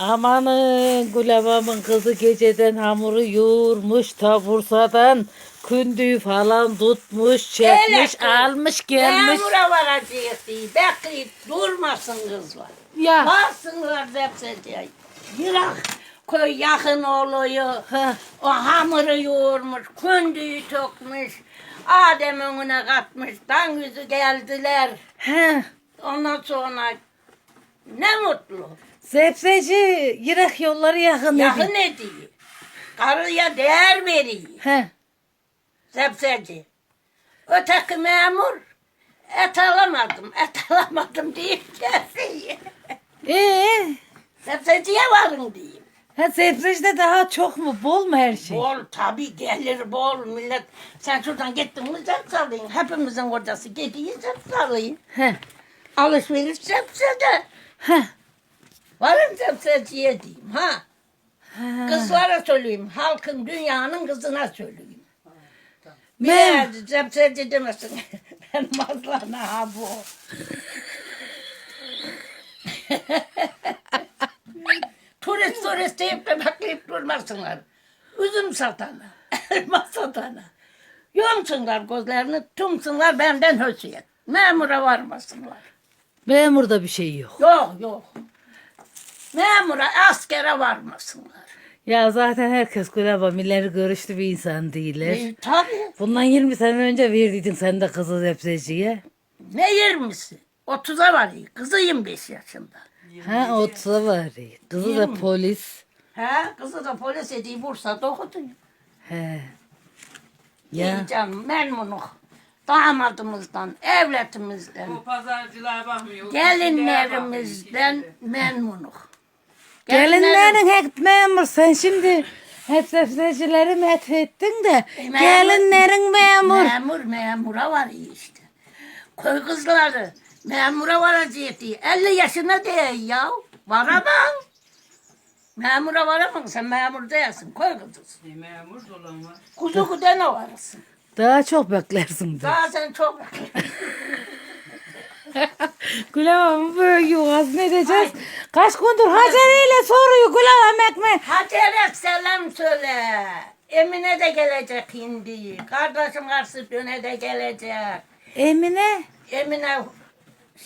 Amanın Gülabamın kızı geceden hamuru yoğurmuş ta Bursa'dan kündüğü falan tutmuş, çekmiş, Öyle. almış gelmiş. Memura varacak diye. Bekleyip durmasın kızlar. Ya. Varsınlar hepsi Yırak köy yakın oluyor. Ha. O hamuru yoğurmuş, kündüğü tökmüş. Adem önüne katmış, dan yüzü geldiler. He. Ondan sonra ne mutlu. Zepseci yırak yolları yakın. dedi. Yakın ediyor. Karıya değer veriyor. He. Sebzeci. Öteki memur et alamadım, et alamadım deyip geldi. Ee, Sebzeciye varın diyeyim. ha zepseci de daha çok mu? Bol mu her şey? Bol tabii gelir bol millet. Sen şuradan gittin mi sebze alayım. Hepimizin kocası gidiyor alayım. He. Alışveriş sebzede. He. Varın sebzeciye diyeyim ha. Ha. Kızlara söyleyeyim. Halkın dünyanın kızına söyleyeyim. Meğer sebzeci demesin. ben mazlana ha bu. turist turist deyip de bekleyip durmasınlar. Üzüm satana, elma satana. Yomsunlar gözlerini, tumsunlar benden hösiyet. Memura varmasınlar. Memurda bir şey yok. Yok yok. Memura askere varmasınlar. Ya zaten herkes Gülabam ileri görüşlü bir insan değiller. E, tabii. Bundan 20 sene önce verdiydin sen de kızı zepseciye. Ne yirmisi? 30'a var. Kızı 25 yaşında. Ha 30'a var. Kızı da Yirmi. polis. He, kızı da polis ediyor Bursa'da okudu. He. Ya. İyi canım memnunuk. Damadımızdan, evletimizden, O pazarcılığa bakmıyor. gelinlerimizden memnunuk. Gelinlerin hep memur. Sen şimdi hep zepsecileri met ettin de memur. gelinlerin memur. Memur memura var işte. Köy kızları memura varacak diye. 50 yaşına değil ya. Varamam. Memura varamam. Sen memur değilsin. Köy kızısın. E, Memur dolan var. Kuzu kudene varasın. Daha çok beklersin. Daha sen çok Gülabam'ı böyle yuvaz ne edeceğiz? Kaç gündür Hacer ile soruyor Gülabam ekmek. Hacer'e selam söyle. Emine de gelecek şimdi. Kardeşim karşı döne de gelecek. Emine. Emine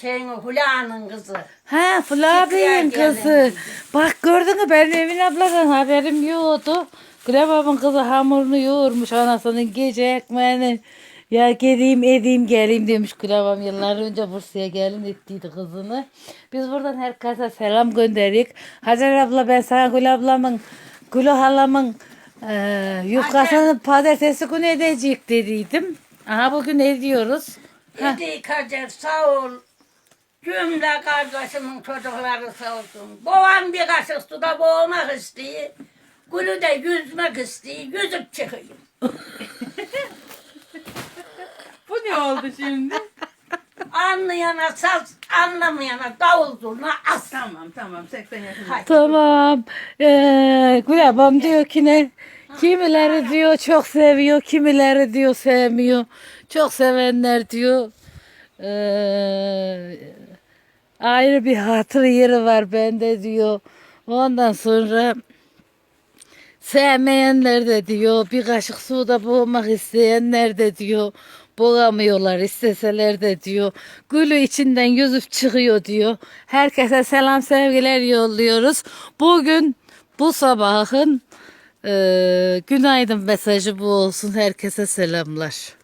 şeyin Hula'nın kızı. Ha Flavi'nin Şükriye kızı. Bak gördün mü benim Emin abladan haberim yoktu. Gülabam'ın kızı hamurunu yoğurmuş anasının gece ekmeğini. Ya geleyim edeyim geleyim demiş Gülabam yıllar önce Bursa'ya gelin ettiydi kızını. Biz buradan herkese selam gönderik. Hacer abla ben sana Gül ablamın, Gül halamın e, yufkasını pazartesi günü edecek dediydim. Aha bugün ediyoruz. Dedi Hacer sağ ol. Cümle kardeşimin çocukları sağ olsun. Boğan bir kaşık suda boğmak istiyor. Gülü de yüzmek istiyor. Yüzüp çıkayım. Ne oldu şimdi? Anlayana saz, anlamayana davul zurna as. tamam tamam 80 yaşında. Tamam. Ee, Gülabam diyor ki ne? Kimileri diyor çok seviyor, kimileri diyor sevmiyor. Çok sevenler diyor. ee, ayrı bir hatır yeri var bende diyor. Ondan sonra sevmeyenler de diyor. Bir kaşık suda boğmak isteyenler de diyor. Boğamıyorlar isteseler de diyor. Gülü içinden yüzüp çıkıyor diyor. Herkese selam sevgiler yolluyoruz. Bugün bu sabahın eee, günaydın mesajı bu olsun. Herkese selamlar.